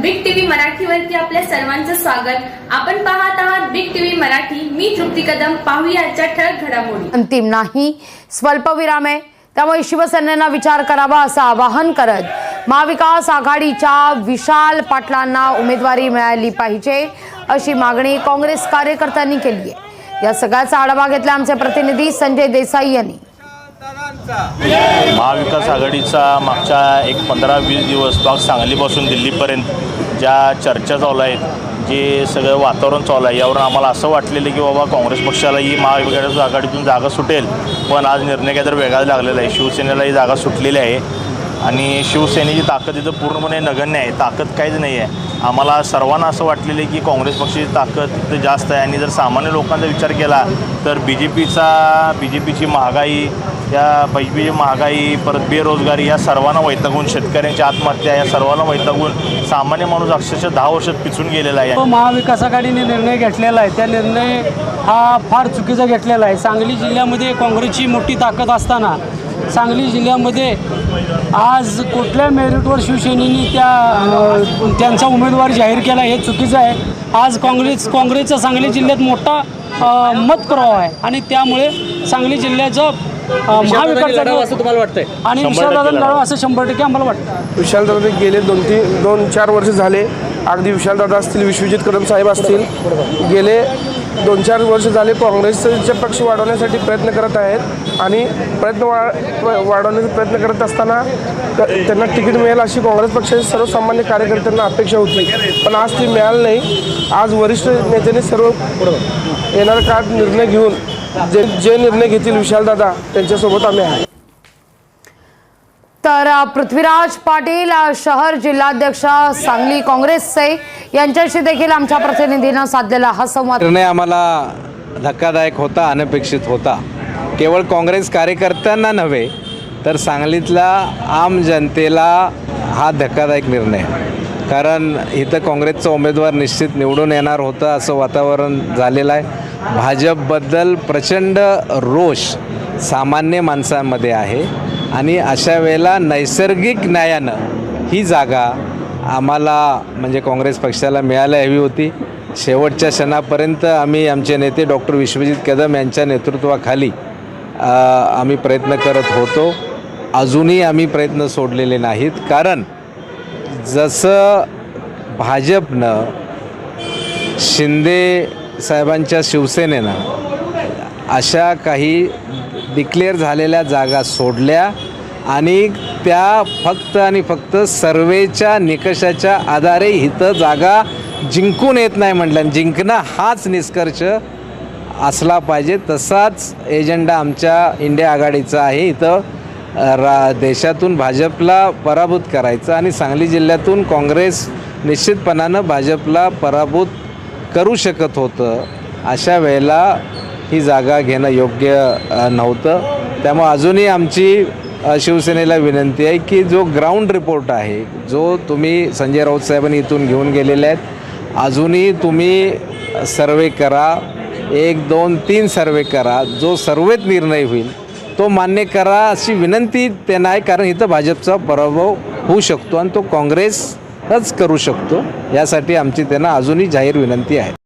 Big TV मराठीवरती आपल्या सर्वांचं स्वागत. आपण पाहत आहात बिग टीव्ही मराठी. मी तृप्ती कदम. पाहूया आजच्या ठळक घडामोडी. अंतिम नाही. स्वल्पविराम आहे. त्यामुळे शिवसेनेनं विचार करावा असं आवाहन करत महाविकास आघाडीच्या विशाल पाटलांना उमेदवारी मिळाली पाहिजे अशी मागणी काँग्रेस कार्यकर्त्यांनी केली आहे. या सगळ्याचा आढावा घेतला आमचे प्रतिनिधी संजय देसाई यांनी. महाविकास आघाडीचा मागच्या एक पंधरा वीस दिवस भाग सांगलीपासून दिल्लीपर्यंत ज्या चर्चा चालू आहेत जे सगळं वातावरण चालू आहे यावरून आम्हाला असं वाटलेलं की बाबा काँग्रेस पक्षाला ही महाविकास आघाडीतून जागा सुटेल. पण आज निर्णय काहीतरी वेगळाच लागलेला आहे. शिवसेनेला ही जागा सुटलेली आहे. आणि शिवसेनेची ताकद इथं पूर्णपणे नगण्य आहे. ताकद काहीच नाही आहे. आम्हाला सर्वांना असं वाटलेलं आहे की काँग्रेस पक्षाची ताकद तिथं जास्त आहे. आणि जर सामान्य लोकांचा विचार केला तर बी जे पीचा बी जे पीची महागाई या बी महागाई परत बेरोजगारी या सर्वांना वैतागून शेतकऱ्यांची आत्महत्या या सर्वांना वैतागून सामान्य माणूस अक्षरशः दहा वर्षात पिचून गेलेला आहे. महाविकास आघाडीने निर्णय घेतलेला आहे. त्या निर्णय हा फार चुकीचा घेतलेला आहे. सांगली जिल्ह्यामध्ये काँग्रेसची मोठी ताकद असताना सांगली जिल्ह्यामध्ये आज कुठल्या मेरिटवर शिवसेनेने त्या त्यांचा उमेदवार जाहीर केला हे चुकीचं आहे. आज काँग्रेस काँग्रेसचा सांगली जिल्ह्यात मोठा मत मतप्रवाह आहे. आणि त्यामुळे सांगली जिल्ह्याचं महाविकास लढावं असं तुम्हाला वाटतंय? आणि विशालदादा लढावं. असं शंभर टक्के आम्हाला वाटतं. विशालदादा गेले दोन तीन दोन चार वर्ष झाले. अगदी विशालदादा असतील विश्वजित कदम साहेब असतील गेले दोन चार वर्ष झाले. काँग्रेसचे पक्ष वाढवण्यासाठी प्रयत्न करत आहेत आणि प्रयत्न वा वाढवण्याचा प्रयत्न करत असताना त्यांना तिकीट मिळेल अशी काँग्रेस पक्षाच्या सर्वसामान्य कार्यकर्त्यांना अपेक्षा होती. पण आज ती मिळाली नाही. आज वरिष्ठ नेत्यांनी सर्व येणाऱ्या काळात निर्णय घेऊन जे जे निर्णय घेतील विशालदादा त्यांच्यासोबत आम्ही आहे. तर पृथ्वीराज पाटील शहर जिल्हाध्यक्ष सांगली काँग्रेसचे यांच्याशी देखील आमच्या प्रतिनिधीनं साधलेला हा संवाद. निर्णय आम्हाला धक्कादायक होता अनपेक्षित होता. केवळ काँग्रेस कार्यकर्त्यांना नव्हे तर सांगलीतल्या आम जनतेला हा धक्कादायक निर्णय. कारण इथं काँग्रेसचा उमेदवार निश्चित निवडून येणार होतं असं वातावरण झालेलं आहे. भाजपबद्दल प्रचंड रोष सामान्य माणसांमध्ये आहे आणि अशा वेळेला नैसर्गिक न्यायानं ही जागा आम्हाला म्हणजे काँग्रेस पक्षाला मिळायला हवी होती. शेवटच्या क्षणापर्यंत आम्ही आमचे नेते डॉक्टर विश्वजित कदम यांच्या नेतृत्वाखाली आम्ही प्रयत्न करत होतो. अजूनही आम्ही प्रयत्न सोडलेले नाहीत. कारण जसं भाजपनं शिंदे साहेबांच्या शिवसेनेनं अशा काही डिक्लेअर झालेल्या जागा सोडल्या आणि त्या फक्त आणि फक्त सर्वेच्या निकषाच्या आधारे इथं जागा जिंकून येत नाही म्हटलं. जिंकणं हाच निष्कर्ष असला पाहिजे. तसाच एजेंडा आमच्या इंडिया आघाडीचा आहे. इथं रा देशातून भाजपला पराभूत करायचं आणि सांगली जिल्ह्यातून काँग्रेस निश्चितपणानं भाजपला पराभूत करू शकत होतं अशा वेळेला ही जागा घेणं योग्य नव्हतं. त्यामुळे अजूनही आमची शिवसेनेला विनंती आहे की जो ग्राउंड रिपोर्ट आहे जो तुम्ही संजय राऊत साहेबांनी इथून घेऊन गेलेले आहेत अजूनही तुम्ही सर्वे करा एक दोन तीन सर्वे करा जो सर्वेत निर्णय होईल तो मान्य करा अशी विनंती त्यांना आहे कारण इथं भाजपचा पराभव होऊ शकतो आणि तो काँग्रेस करू शकतो. यासाठी आमची त्यांना अजूनही जाहीर विनंती आहे.